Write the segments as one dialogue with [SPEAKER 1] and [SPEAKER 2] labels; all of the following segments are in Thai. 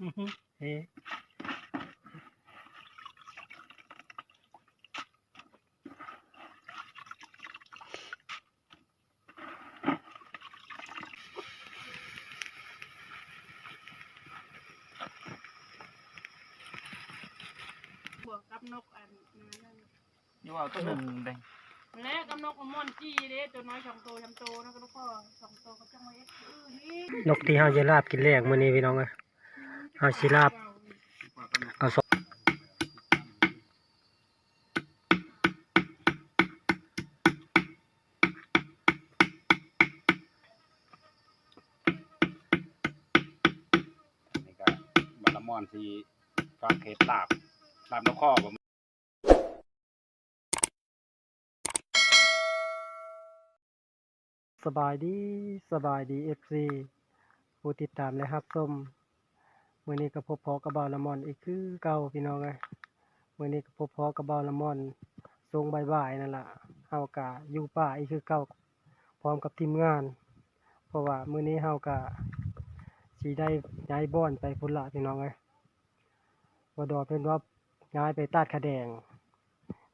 [SPEAKER 1] อือฮึเอ๊ะ
[SPEAKER 2] บวกกับนกอันนั้น
[SPEAKER 3] นี่ว่าตัวหนึ่งเด้
[SPEAKER 2] และกับนกมอนจี้เด้ตัวน้อยสองตัวสามตัวนะก็ลูกพ่อสองตัวก็จังไว้เออนี่
[SPEAKER 1] นกที่เฮาจะลาบกินแรกมื้อนี้พี่น้องเอ้ย เฮาสิลาบเอาสอง
[SPEAKER 3] นี่ก็บาลามอนสีฟางเขตลาบลาบนกข้อผม
[SPEAKER 1] สบายดีสบายดี FC ผู้ติดตามและรับชม มื้อนี้ก็พบพอกับบ่าละมอนอีกคือเก่าพี่น้องเอ้ยมื้อนี้ก็พบพอกับบ่าละมอนทรงใบ่ายๆนั่นล่ะเฮาก็อยู่ป่าอีกคือเก่าพร้อมกับทีมงาน เพราะว่ามื้อนี้เฮาก็สิได้ย้ายบ้านไปพุ่นละพี่น้องเอ้ยบ่ดอเป็นว่าย้ายไปตาดขะแดง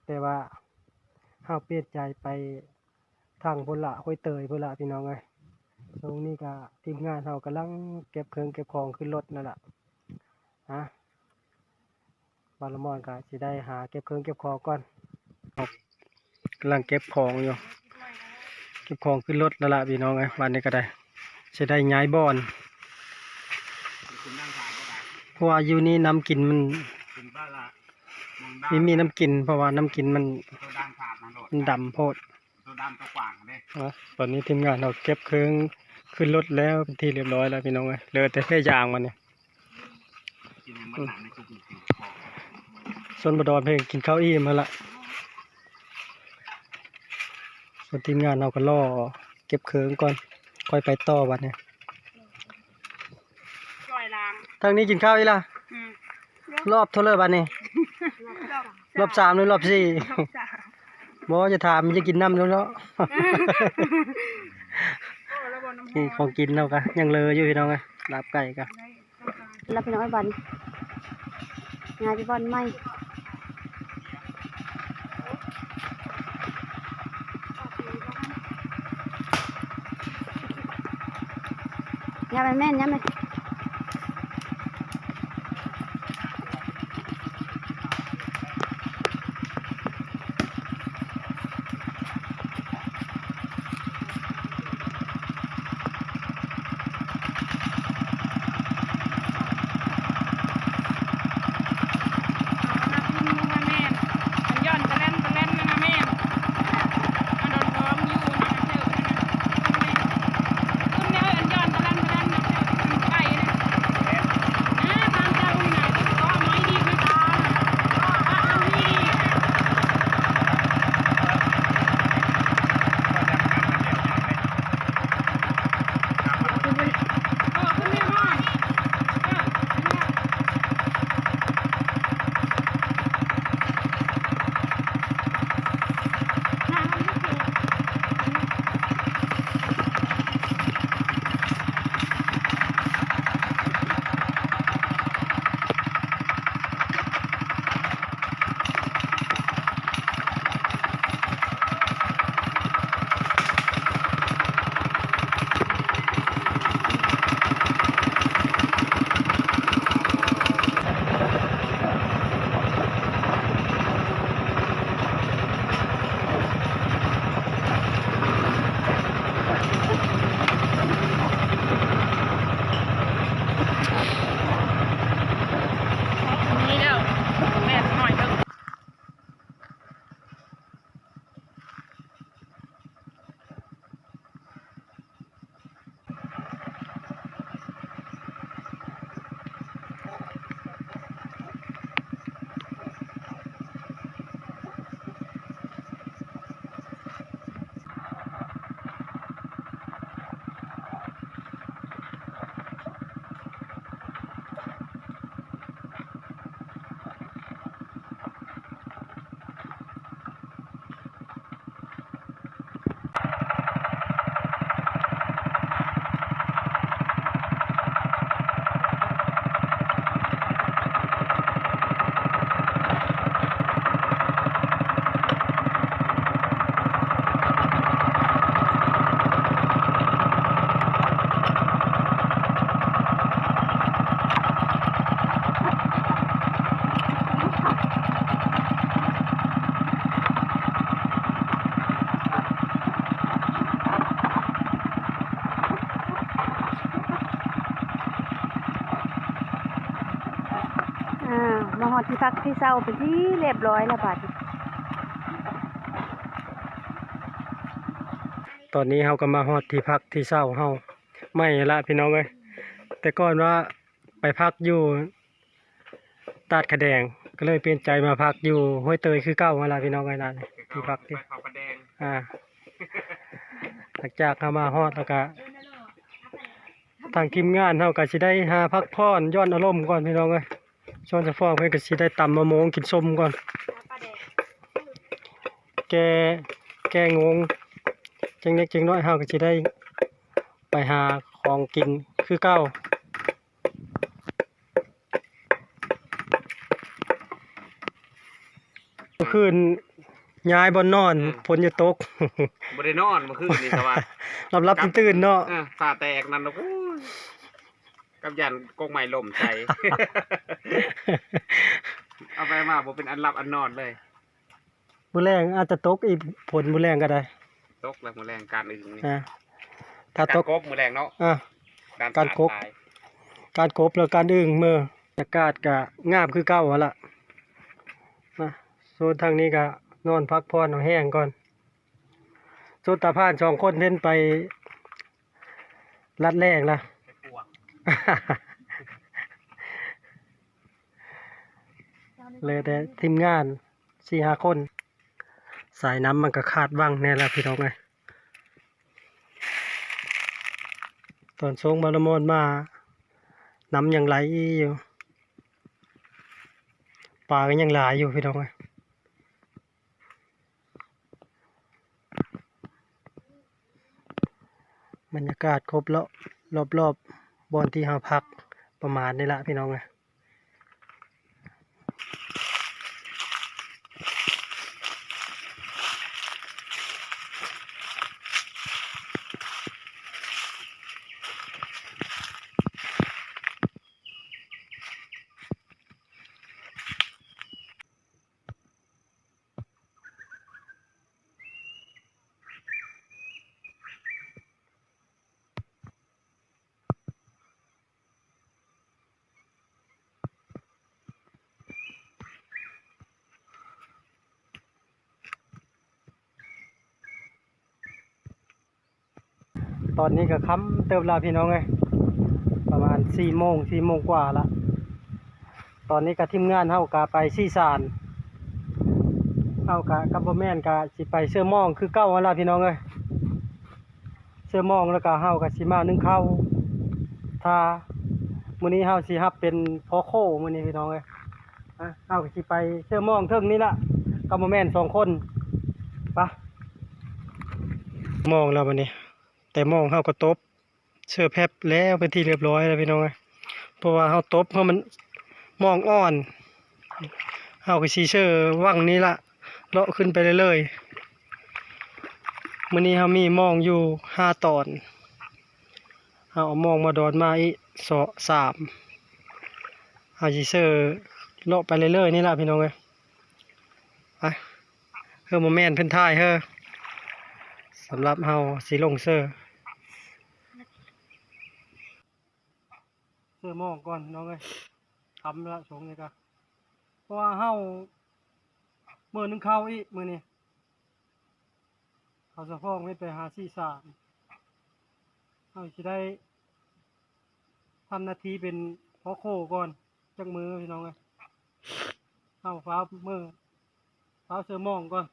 [SPEAKER 1] แต่ว่าเฮาเปลี่ยนใจไปทางพุ่นละห้วยเตยพุ่นละพี่น้องเอ้ยตรงนี้ก็ทีมงานเฮากำลังเก็บเครื่องเก็บของขึ้นรถนั่นล่ะ ฮะบาลมอนก็สิได้หาเก็บเครื่องเก็บของก่อนกำลังเก็บของอยู่เก็บของขึ้นรถแล้วล่ะพี่น้องเอ้ยวันนี้ก็ได้สิได้ย้ายบ่อน
[SPEAKER 3] คุณนั่งทานก็ได้
[SPEAKER 1] เพราะว่าอยู่นี่น้ำกินมัน
[SPEAKER 3] คุณบ้านละมองด้า
[SPEAKER 1] ไม่มีน้ำกิน เพราะว่าน้ำกินมัน
[SPEAKER 3] ตัวด้านขาดนะโหลด
[SPEAKER 1] มันดำโพด
[SPEAKER 3] ตัวด้านตัวกว้างเด้
[SPEAKER 1] นะตอนนี้ทีมงานเราเก็บเครื่องขึ้นรถแล้วเป็นที่เรียบร้อยแล้วพี่น้องเอ้ยเหลือแต่แค่ยางมันเนี่ย ส่วนบดอนเพิ่งกินข้าวอิ่มมาละส่วนทีมงานเราก็ล่อเก็บเครื่องก่อนค่อยไปต่อวันเนี่ย
[SPEAKER 2] ปล่อยลาง
[SPEAKER 1] ทางนี้กินข้าวอีล่ะ
[SPEAKER 2] อืม
[SPEAKER 1] รอบเท่าเลยบัดนี้รอบสามหรือรอบสี่
[SPEAKER 2] จ้า
[SPEAKER 1] บอกว่าจะถามมันจะกินน้ำแล้วเนาะ
[SPEAKER 2] โอ้แล้วบนน้ำห
[SPEAKER 1] นี่
[SPEAKER 2] อ
[SPEAKER 1] ของกินเรากะยังเลออยู่พี่น้องไงลาบไก่กะ
[SPEAKER 2] ได้ต้องการ
[SPEAKER 4] รับพี่น้องไอ้บอล งานพี่บอลไม่ยาไปแม่นยาไป ที่พักที่เศร้าเป็นที่เรียบร้อยแล้วบาดนี้
[SPEAKER 1] ตอนนี้เฮาก็มาฮอดที่พักที่เศร้าเฮาไม่ละพี่น้องเอ้ยแต่ก่อนว่าไปพักอยู่ตาดขะแดงก็เลยเปลี่ยนใจมาพักอยู่ห้วยเตยคือเก่ามาละพี่น้องเอ้ยนั่นที่พักที่
[SPEAKER 3] ไปเขาประแดง
[SPEAKER 1] อ่าหลังจากเข้ามาฮอดแล้วก็ทางทีมงานเฮาก็สิได้หาพักผ่อนย้อนอารมณ์ก่อนพี่น้องเอ้ย ช่วงจะฟ้องเพิ่นก็สิได้ตำมะม่วงกินส้มก่อน แกแกงงจังเล็กจังน้อยเฮาก็สิได้ ไปหาของกินคือเก่าเมื่อคืนย้ายบ่นอนฝนจะตก
[SPEAKER 3] บ่ได้นอนเมื่อคืนนี่สวัสดิ์
[SPEAKER 1] รับรับๆตื่นๆเนาะ
[SPEAKER 3] เออตาแตกนั่นนะโอ้ย กับยันกงไม้ล่มใจเอาไปมาบ่เป็นอันหลับอันนอนเลย
[SPEAKER 1] มื้อแรงอาจจะตกอีกฝนมื้อแรงก็ได้
[SPEAKER 3] ตกแล้วมื้อแรงการอื่นนี่
[SPEAKER 1] นะถ้า
[SPEAKER 3] การ
[SPEAKER 1] ตก
[SPEAKER 3] กบมื้อแรงเนาะ
[SPEAKER 1] อะการกบ
[SPEAKER 3] ตาย
[SPEAKER 1] การกบแล้วการอึ่งมือบรรยากาศก็งามคือเก่าหั่นล่ะนะโซนทางนี้ก็นอนพักผ่อนเอาแห้งก่อนโซนตาพานสองคนเล่นไปลัดแรกล่ะ
[SPEAKER 3] ไปปวก
[SPEAKER 1] เลยแต่ทีมงานสี่ห้าคน สายน้ำมันก็ขาดว่างแน่ละพี่น้องไงตอนทรงบารมอนมา น้ำยังไหลอยู่ปลาก็ยังหลายอยู่พี่น้องไงบรรยากาศครบแล้วรอบๆ บอนที่หาพักประมาณนี้ละพี่น้องไง ตอ นนี้ก็ค้ำเติมลาพี่น้องเลยประมาณสี่โมงสี่โมงกว่าละตอนนี้ก็ทีมงานเฮากาไปซี่สานเฮากะกับบแม่นกะสิไปเสื้อมองคือเก้าวันละพี่น้องเลยเสื้อมองแล้วก็เฮากะสิมานึ่งเข้าทามื้อนี้เฮาสิฮับเป็นพอโคมื้อนี้พี่น้องเลยอะเฮาก็สิไปเสื้อมองเทิงนี่ละกับบแม่นสองคนไปะมองแล้ววันนี้ แต่มองเฮาก็ตบเชื่อแพบแล้วเป็นที่เรียบร้อยแล้วพี่น้องเอ้ยเพราะว่าเฮาตบเพราะมันมองอ่อนเฮาก็สิเชื่อวังนี้ละเลาะขึ้นไปเรื่อยๆมื้อนี้เฮามีมองอยู่ห้าตอนเฮาเอามองมาดอนมาอีสอสามเฮาสิเชื่อเลาะไปเรื่อยๆนี่ละพี่น้องเอ้ยไปเฮ้อโมแม่นเพิ่นถ่ายเฮ้อสำหรับเฮาสีลงเซอร์ สื้อหมองก่อนน้องเอ้ยทำละชงเลยกะเพราะว่าเฮาเมื่อนึงเข้าอีกมือนี้เขาสะพ้องไม่ไปหาซี่สามเฮาสิได้ทำนาทีเป็นพอโคก่อนจักมือพี่น้องเอ้ยเฮาฟ้ามือฟ้าเสื้อหมองก่อน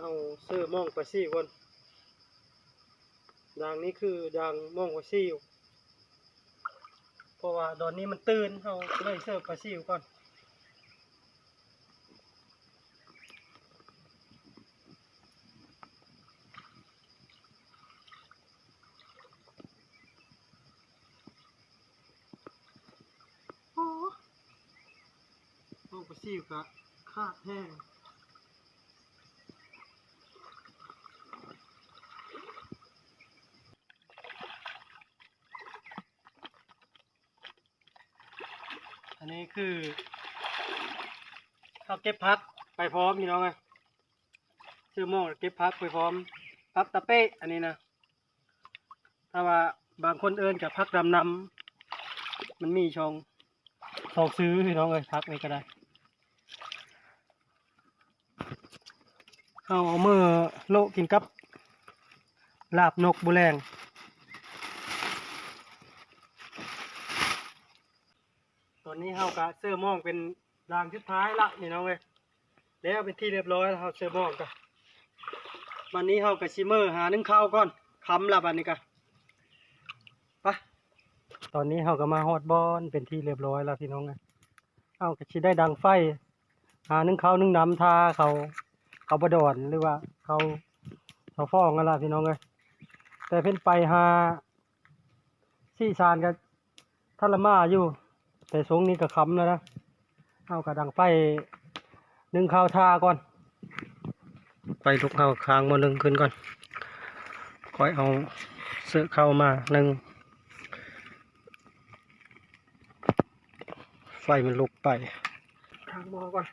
[SPEAKER 1] เอาเสื้อม่องไปซี่คนดังนี้คือดังม่องไปซี่เพราะว่าตอนนี้มันตื่นเขาเลยเสิร์ฟปลาซิวก่อนโอ้โหปลาซิวกะคาดแห้ง คือเขาเก็บพักไปพร้อมพี่น้องไงซื้อหม้อเก็บพักไปพร้อมพักตะเป้อันนี้นะถ้าว่าบางคนเอินกับพักดำนำมันมีช่องช่องซื้อพี่น้องเลยพักนี้ก็ได้เอาเอามือโลกินกับลาบนกบุแรง ตอนนี้เฮากะเสื้อม่องเป็นรางชุดท้ายละนี่น้องเว้ยแล้วเป็นที่เรียบร้อยแล้วเฮาเสื้อม่องกะวันนี้เฮากะชิเมอร์หานึ่งข้าวก่อนคำละบัดนี้กะไปตอนนี้เฮาก็มาฮอดบอนเป็นที่เรียบร้อยแล้วพี่น้องเอ้ยเฮากะชิได้ดังไฟ หานึ่งข้าวนึ่งน้ำทาเขาเขาบดอนหรือว่าเขาเขาฟ้องกันละพี่น้องเอ้ยแต่เพิ่นไปหาซี่ซานกับทาลมาอยู่ แต่สงนี้ก็คำแล้วนะเอากระดังไฟหนึ่งข้าวทาก่อนไฟลุกเข้าค้างมาหนึ่งขึ้นก่อนค่อยเอาเสื้อเข้ามาหนึ่งไฟมันลุกไปค้างหมอก่อน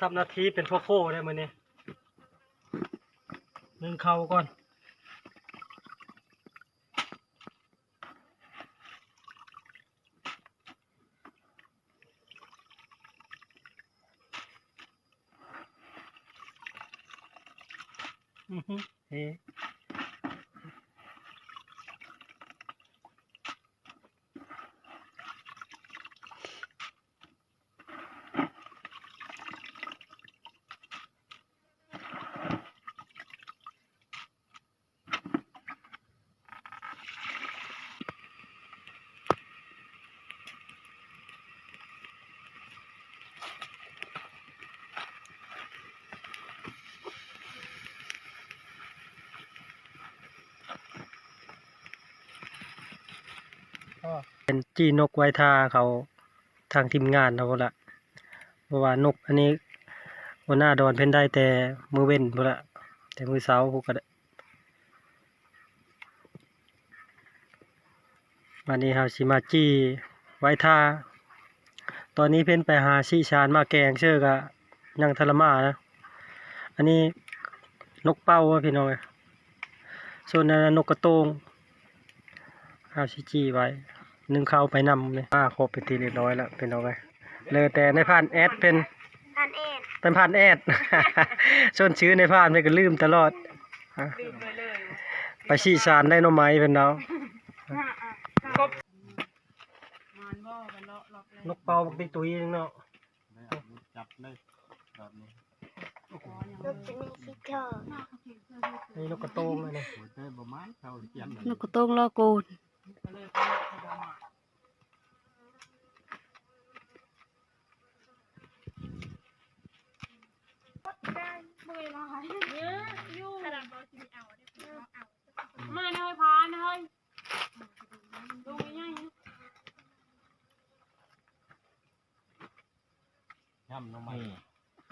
[SPEAKER 1] ทำหนาทีเป็นพ่อโคได้มือนี้หนึ่งเข้าก่อน อื เป็นจีนกไว้ทาเขาทางทีมงานเขาละเพราะว่านกอันนี้หัวหน้าดอนเพ่นได้แต่มือเว้นพละแต่มือเสาพวกก็ได้วันนี้เฮาสิมาจี้ไว้ทาตอนนี้เพ่นไปหาชีชานมาแกงเชื่อกะยังทรมานะอันนี้นกเป้าพี่น้องส่วนนั้นนกกระโตงเอาสิจี้ไว้ นึ่งข้าวไปนำเลยอ่าครบเป็นทีเรียบร้อยแล้วเป็นเอาไงเลยแต่ในผ่านแอดเป็น
[SPEAKER 4] ท่านเอ็ด
[SPEAKER 1] เป็นผ่านแอดส่วนชื่อในผ่านมันก็ลืมตลอดอะ
[SPEAKER 2] ลืมไปเลย
[SPEAKER 1] ไปชี้ชานได้หนอไม้เป็นเนาะ
[SPEAKER 2] กบมานบ่กันเลาะล็อกเลย
[SPEAKER 1] นกเป่าบักติกตุยนึงเนาะ
[SPEAKER 3] จับเลยแบบนี้
[SPEAKER 2] อ๋อยัง
[SPEAKER 4] นกจะมีสีทอง
[SPEAKER 1] นี่นกกระโตงเลยนะ
[SPEAKER 3] หัวใจบ่ไม้เขาเขียน
[SPEAKER 4] นกกระต้งลอโกน
[SPEAKER 2] ก็เลยเลาเขาบอกมาได้เมื่อยแล้วค่ะเยอะอยู่ขนาดเราสิเอาได้เอามาเนยพาเนยดูง่าย
[SPEAKER 3] ย่ำลงมา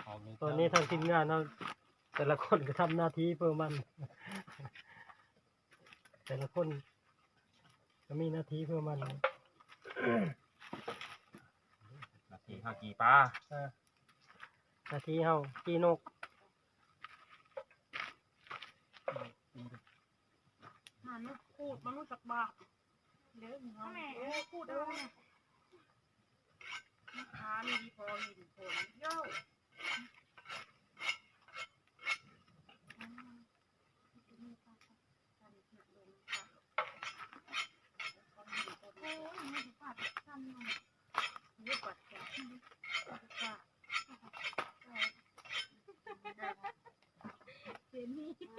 [SPEAKER 3] เอา
[SPEAKER 1] ตอนนี้ทางทีมงานเราแต่ละคนก็ทำหน้าที่เพื่อมัน แต่ละคน ก็มีหน้าที่เพื่อมัน
[SPEAKER 3] นาทีห้ากี่ปลา
[SPEAKER 1] อ่าหน้าที่เฮาจีนก
[SPEAKER 2] มันพูดมันรู้จักบาปเดี๋ยวหนูเอาโอ้พูดได้ไหมลูกค้ามีดีพอมีดีผลโย่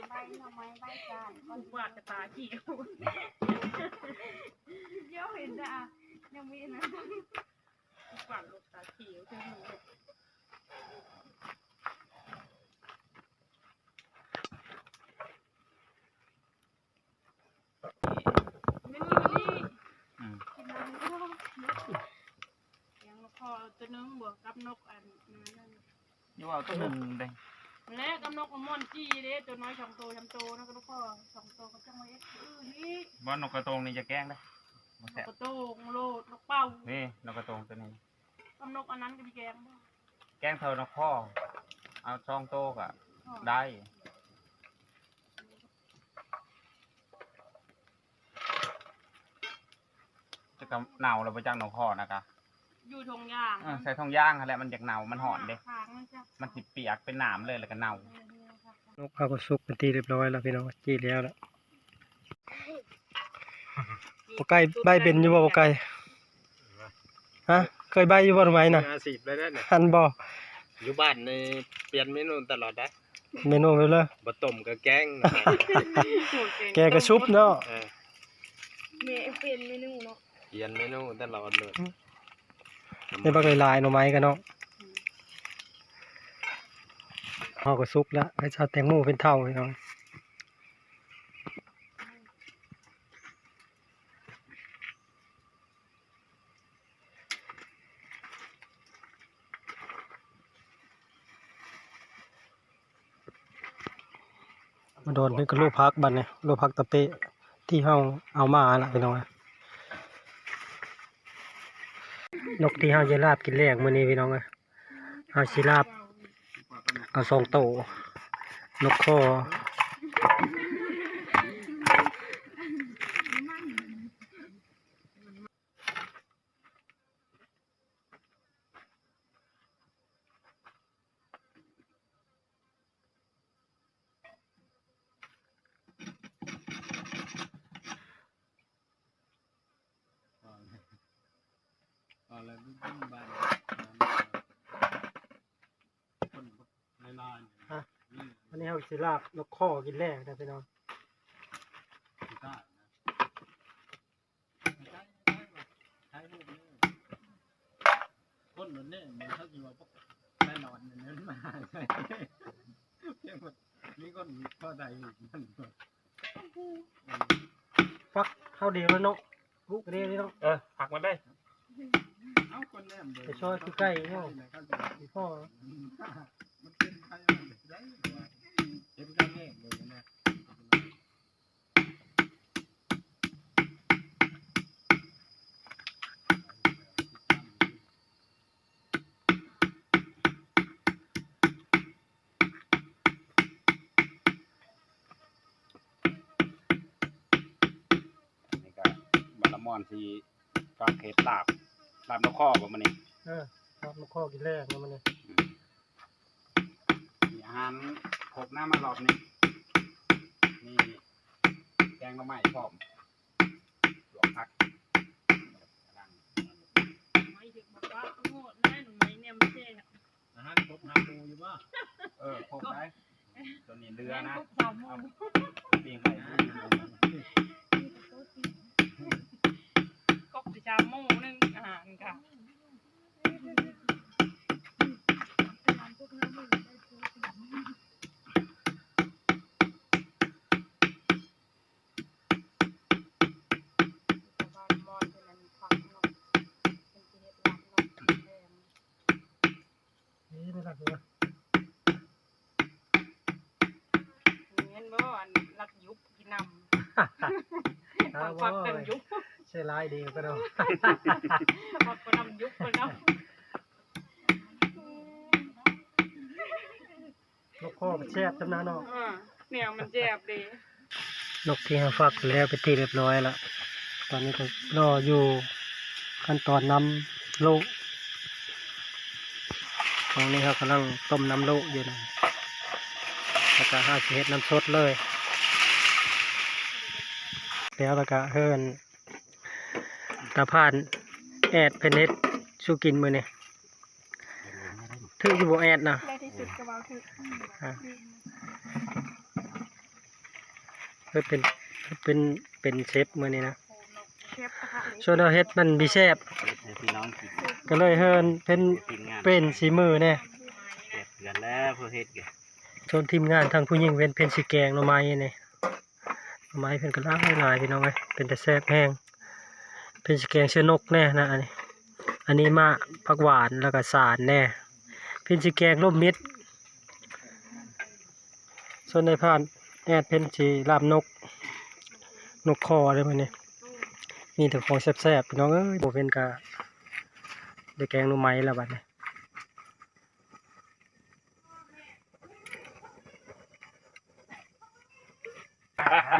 [SPEAKER 2] ใบหน่อไม้ใบจานก็วาดกระตาเขียวเยอะเห็นจ้ะยังมีนะวาดลูกตาขียวถึงหนูไม่รู้นี่
[SPEAKER 3] อืม
[SPEAKER 2] กินน้ำก็ยังพอตัวนึงบว กกับนกอันนั้น
[SPEAKER 3] อยู่เอาตัวหนึ่งเด้
[SPEAKER 2] และกับนกมอนจี้เด้ตัวน้อยสองตัวสามตัวนะก็ลูกพ่อสองตัวก็จังไว้เอ็กซ์อื้อนี่
[SPEAKER 3] ว่านกกระโตงนี่จะแกล้งได้บ่
[SPEAKER 2] น
[SPEAKER 3] แซ่
[SPEAKER 2] ก
[SPEAKER 3] บ
[SPEAKER 2] กระโตงโลดนกเป้า
[SPEAKER 3] นี่นกกระโตงตัวนี้
[SPEAKER 2] กับนกอันนั้นก็มีแกงบ่
[SPEAKER 3] แกล้งเท่านกพ่อ เอาช่องโตกะ
[SPEAKER 2] อ๋อ
[SPEAKER 3] ได้จะกะเน่าแล้วไปจ้างนกพ่อนะกะ
[SPEAKER 2] อยู่ทงยาง
[SPEAKER 3] เออใส่ทองย่างนั่นแหละมันอยากเน่ามันหอนเด้
[SPEAKER 2] ค้างมันจะ
[SPEAKER 3] มันสิเปียกเป็นหนามเลยแล้วก็เน่า
[SPEAKER 1] นกเขาก็สุกเป็นที่เรียบร้อยแล้วพี่น้องจี้แล้วแล้วบ่ไก่ใบเป็นอยู่บ่บ่ไก่ฮะเคยใบอยู่บ่ทำไมน่ะ
[SPEAKER 5] อาสิบเลยได้เนี่ย
[SPEAKER 1] หันบ่
[SPEAKER 5] อยู่บ้านในเปลี่ยนเมนูตลอดได้
[SPEAKER 1] เมนูไปเลย
[SPEAKER 5] บะต้มกับแกง
[SPEAKER 1] แกก็ชุบเนาะ
[SPEAKER 5] เออ
[SPEAKER 2] เมเป็นเมนูเนาะ
[SPEAKER 5] เปลี่ยนเมนูตลอดเลย
[SPEAKER 1] ในบักหลายหน่อไม้กันเนาะเฮาก็สุกแล้วให้ชาแตงโมเป็นเท่าพี่น้องมาโดนเป็นกระโลกพักบัดเนี่ยโลกพักตะเปะที่เฮาเอามาละพี่น้องเอ้ย นกที่เฮาจะลาบกินแรกมื้อนี้พี่น้องเอ้ยเฮาสิลาบเอาสองโตนกคอวันนี้เฮาสิลาบ นกคอกินแรกนะพี่น้อง
[SPEAKER 5] คนนั้นเนี่ยมันเขาคิดว่าพวกแน่นอนเนี่ยมันมาใช่เพียงว่ามีคนพอใจอยู่นั่นก็
[SPEAKER 1] ฟักข้าวเดียวแล้วเนาะลูกเดียวนี่เนาะ
[SPEAKER 3] เออผักมาได้
[SPEAKER 5] เอาคนแน่มเลย
[SPEAKER 1] ไปช่วยคือใกล้เนาะพี่พ่อ
[SPEAKER 5] มันเป็นใครได้ เห็นกันแน่เลยนะ
[SPEAKER 3] นี่ก็บาลามอนสีฝากเห็ดลาบลาบนกข้อบ่มันนี่
[SPEAKER 1] เออลาบนกคอกินแรกนะมันนี่
[SPEAKER 3] มีอาหาร ครบหน้ามารอบนี้นี่แกงหน่อไม้พร้อมหลวงพักกำลัง
[SPEAKER 2] ไม่ถึงบอกว่าโง่แน่นไหมเนี่ยไม่ใช่
[SPEAKER 5] อาหารครบห้าหมูอยู่ป่ะ
[SPEAKER 3] เออครบได้ตัวนี้เรือนะ
[SPEAKER 2] สามโม
[SPEAKER 3] เอา
[SPEAKER 2] ง
[SPEAKER 3] ปีงไป
[SPEAKER 2] ก็ไปชามโมงนึงอาหารค่ะ
[SPEAKER 1] นี่ไม่รักเลย
[SPEAKER 2] เงินบ่อันรักยุบกินนำ ฟังฟังเต็มยุบ
[SPEAKER 1] ใช่ร้ายดีก็เนาะ
[SPEAKER 2] ฟังก็นำยุบไปแล้ว
[SPEAKER 1] นกคอแช่บจำนาเนาะ
[SPEAKER 2] เนี่ยมันเจ็บดี
[SPEAKER 1] นกที่เราฟักแล้วไปนที่เรียบร้อยล้วตอนนี้ก็รออยู่ขั้นตอนน้ำโลกตรงนี้เขากำลังต้มน้ำโลกอยู่นะแล้วก็ห้าสิเฮ็ดน้ำสดเลย แล้วแล้วก็เฮิรนตาพานแอดเพนเน็ตสู้กินมือนี่ถืออยู่บ่แอดนะ
[SPEAKER 2] ได้ที่สุดก็ว่าคือ
[SPEAKER 1] อะพื่อเป็นเป็นเป็นเชฟมื้อนี้นะ
[SPEAKER 6] เชฟกระทะเลย
[SPEAKER 1] ส่วนเราเฮ็ดมันมีแซ่บ
[SPEAKER 7] ให้พี่น้องกิน
[SPEAKER 1] ก็เลยเฮินเป็น
[SPEAKER 7] ทีมงาน
[SPEAKER 1] เป็นสีมือแน่
[SPEAKER 7] เก็บเดือนแล้วเพื่อเฮ็ดแก
[SPEAKER 1] ส่วนทีมงานทางผู้หญิงเป็นเป็นสีแกงหน่อไม้นี่หน่อ ไม้เพิ่นก็ล้าหลายพี่น้องเอ้ยเป็นแต่แซบแห้ง เป็นสแกงเชื้อนกแน่นะอันนี้ อันนี้มาผักหวานแล้วก็สารแน่ เป็นสแกงร่มมิตรส่วนในพานแอดเป็นสีลาบนก นกคอเลยมันนี่มีแต่ของแซ่บๆพี่น้องเอ้ยโบเป็นกะได้แกงหน่อไม้แล้วบัดนี้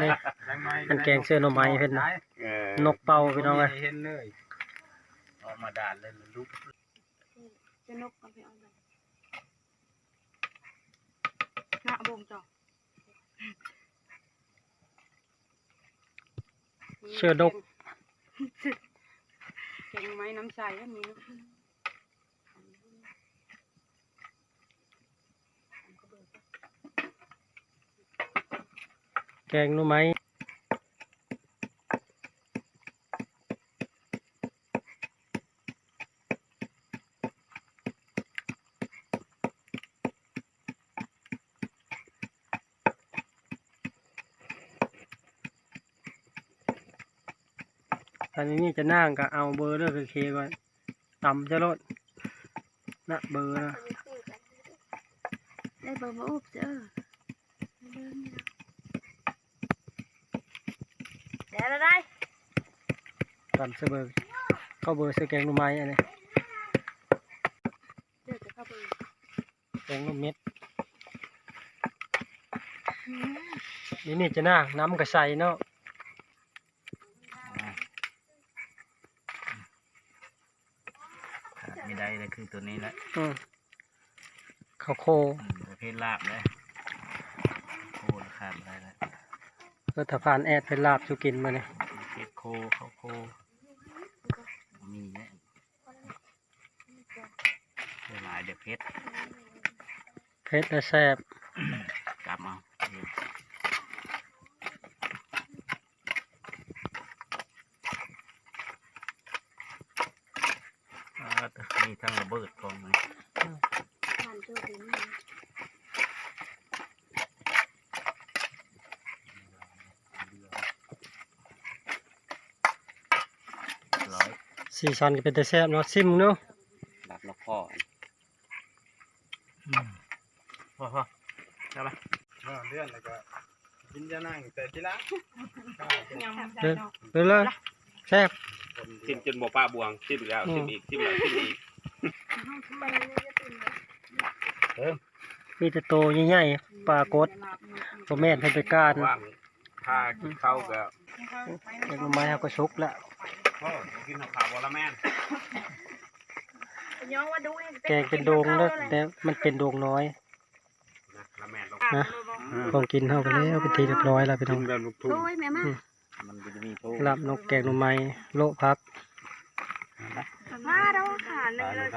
[SPEAKER 1] นี่มันแกงเสื้อหน่อไม้เพิ่นนะ
[SPEAKER 7] เออน
[SPEAKER 1] กเป่าพี่น้องเอ้ย
[SPEAKER 7] เห็นเลยออกมาด่านเลยลูก
[SPEAKER 6] จะนกกันไปเอาเลยหน้าบ่งจ่อ
[SPEAKER 1] เสื้อนก
[SPEAKER 6] แกงไม้น้ำใสก็มีเนอะ
[SPEAKER 1] แกงหน่อไม้อันนี้จะนั่งก็เอาเบอร์เลือกเคก่อนต่ำจะลดนะเบอร์นะ
[SPEAKER 4] ได้เบอร์มาอุบเจ้อเดี๋ยวเรา ได้
[SPEAKER 1] ต่ำเสเบอร์เข้าเบอร์เสื้อแกงหน่อไม้อันนี้
[SPEAKER 6] เดี๋ยวจะเข้าไป
[SPEAKER 1] แกงหน่อเม็ดนี่นี่จะนั่งน้ำกระใสเนาะ
[SPEAKER 7] ขาดไม่ได้เลยคือตัวนี้แหละ
[SPEAKER 1] อืมข้าวโค
[SPEAKER 7] อืมประเภทลาบเลยโคราขาดไม่ได้เลย
[SPEAKER 1] เพื่อถ้าผ่านแอดเป็นลาบสุกินมาเนี่ย
[SPEAKER 7] ประเภทโคข้าวโคมีเนี่ยเวลายเดี๋ยวเพชร
[SPEAKER 1] เผ็ดและแซ่บ
[SPEAKER 7] กลับมาเดี๋ยวอ่ามีทั้งระเบิดกองเลย
[SPEAKER 4] ผ่านโจทย์นี้
[SPEAKER 7] ร้อย
[SPEAKER 1] สีสันก็เป็นแต่แซ่บเนาะซิมเนาะ
[SPEAKER 7] หลับล็อกพ่อพ่อพ่อใช่ปะ
[SPEAKER 3] เลื่อนแล้วก็กินจะนั่งแต่ที่ละ
[SPEAKER 6] ยังใจ
[SPEAKER 1] เด้อ
[SPEAKER 6] เนาะ
[SPEAKER 1] เด้อเลยแซ่บ
[SPEAKER 3] ชิมจนบ่ป้าบวงชิมแล้วชิมอีกชิมแล้วชิมอีก
[SPEAKER 1] มีแต่โตใหญ่ๆปลากดบ่แม่นให้ไปก้าน
[SPEAKER 3] ว่างถ้ากินข้าวก็
[SPEAKER 1] แกงหน่อไม้เฮาก็สุกแล้ว
[SPEAKER 3] พ่อ กินข้าวบ่ละแม่น
[SPEAKER 6] ย้องว่าดู
[SPEAKER 1] แกงเป็นโดงเด้อแต่มันเป็นโดงน้อย
[SPEAKER 3] นะละแม่นลง
[SPEAKER 1] นะของกินเฮาไปแล้วเป็นทีเรียบร้อยแล้วพี่น้
[SPEAKER 3] กิ
[SPEAKER 1] อง
[SPEAKER 3] นแบบลูกทุ่ง
[SPEAKER 4] โอ้ยแม่มา
[SPEAKER 7] มันจะมีโท
[SPEAKER 1] ลาบนกแกงหน่อไม้โละพัก
[SPEAKER 6] มาเราขาหนึ่งเลย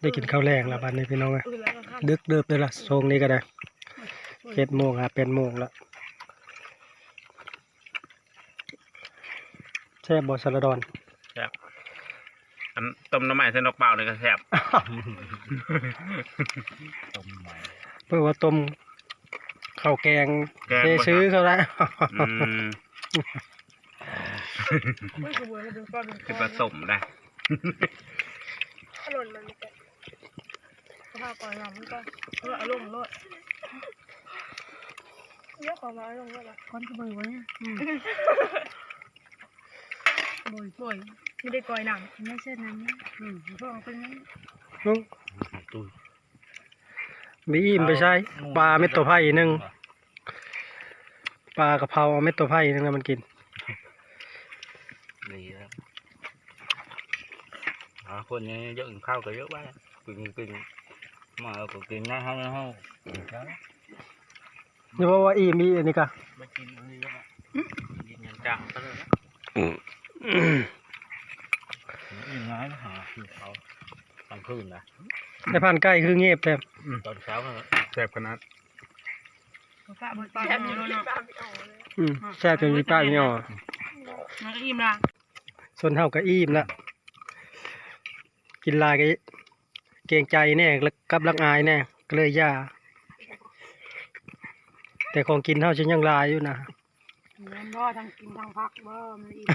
[SPEAKER 1] ได้กินข้าวแรงแล้วบัดนี้พี่น้องเอ้ยดึกเดิบเลยล่ะทรงนี้ก็ได้7โมงหา8โมงแล้ว ซ่บบ่สารดอน
[SPEAKER 3] อันต้มน้ำใหม่ใส่นกเปล่าเลยก็แซ่บ
[SPEAKER 7] ต้มใหม่
[SPEAKER 1] เพื่อว่าต้มข้าวแกง
[SPEAKER 3] แกง
[SPEAKER 1] เซ
[SPEAKER 3] บ่
[SPEAKER 1] ซื้อเขาแล้ว
[SPEAKER 3] อืมคือผสมได้
[SPEAKER 6] ขลุ่นมันจะข้าวก่อนหลังมันก็เอออารมณ์รถเยอะกว่ามาลงก็ละ
[SPEAKER 4] คนขโมยวะเนี่ย
[SPEAKER 6] บ่อยบ่อยไม่ได้ก่อยหนัง
[SPEAKER 4] ไม่เชื่อนั้นเนี่ย
[SPEAKER 6] อืมก็เป็นงั้น
[SPEAKER 7] ตุ้ย
[SPEAKER 1] มีอิ่มไปใช้ปลาเม็ดตัวไผ่หนึ่งปลากระเพราเอาเม็ดตัวไผ่หนึ่งแล้วมันกิน
[SPEAKER 7] ดีแล้วอ๋อคนนี้เยอะกินข้าวก็เยอะไปกินกินมาเอาก็กินนะห้องนะห้อง
[SPEAKER 1] นี่เพราะว่าอิ่มมีอันนี้กะ
[SPEAKER 7] ไม่กินอันนี้ก็กินยันจังก็เลยนะยั งไงนะหาคือเขาตอนคืนนะ
[SPEAKER 1] ในพันใกล้คือเงียบแต่
[SPEAKER 7] ตอนเช้าก็
[SPEAKER 3] แซ่บขนาด
[SPEAKER 2] ป้าบ่ป้าบ่รู้เนาะ
[SPEAKER 1] อืมแซ่บจนมีป้าไม่ออก
[SPEAKER 2] มันก็อิ่มละ
[SPEAKER 1] ส่วนเฮาก็อิ่มละกินหลายก็เกรงใจแน่แล้วกับรักอายแน่ก็เลยย่าแต่ของกินเฮาฉันยังหลายอยู่นะ
[SPEAKER 2] เงินบ่ทั้งกินทั้งพักบ่มันอิ่ม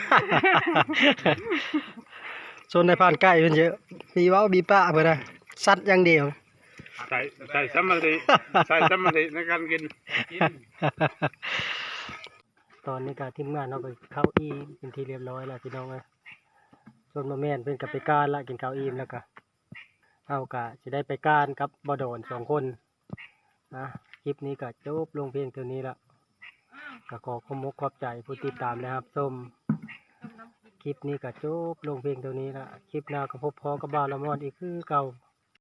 [SPEAKER 1] ส่วนในผ่านใกล้มันเยอะ มีเว้ามีป้าเพิ่นน่ะสัตว์อย่างเดียว
[SPEAKER 5] ใส่ใส่สมาธิใส่สมาธิในการกิน
[SPEAKER 3] กิน
[SPEAKER 1] ตอนนี้ก็ทีมงานเราก็เข้าอีเป็นที่เรียบร้อยแล้วพี่น้องเอ้ยส่วนมาแม่นเพิ่นก็ไปการละกินข้าวอิ่มแล้วก็เอาก็สิได้ไปการกับบ่โดนสองคนนะคลิปนี้ก็จบลงเพียงเท่านี้ละ ก็ขอขอบมกขอบใจผู้ติดตามนะครับส้มคลิปนี้ก็จบลงเพียงเท่านี้ละคลิปหน้าก็พบพอกับบาวละมอนอีกคือเก่า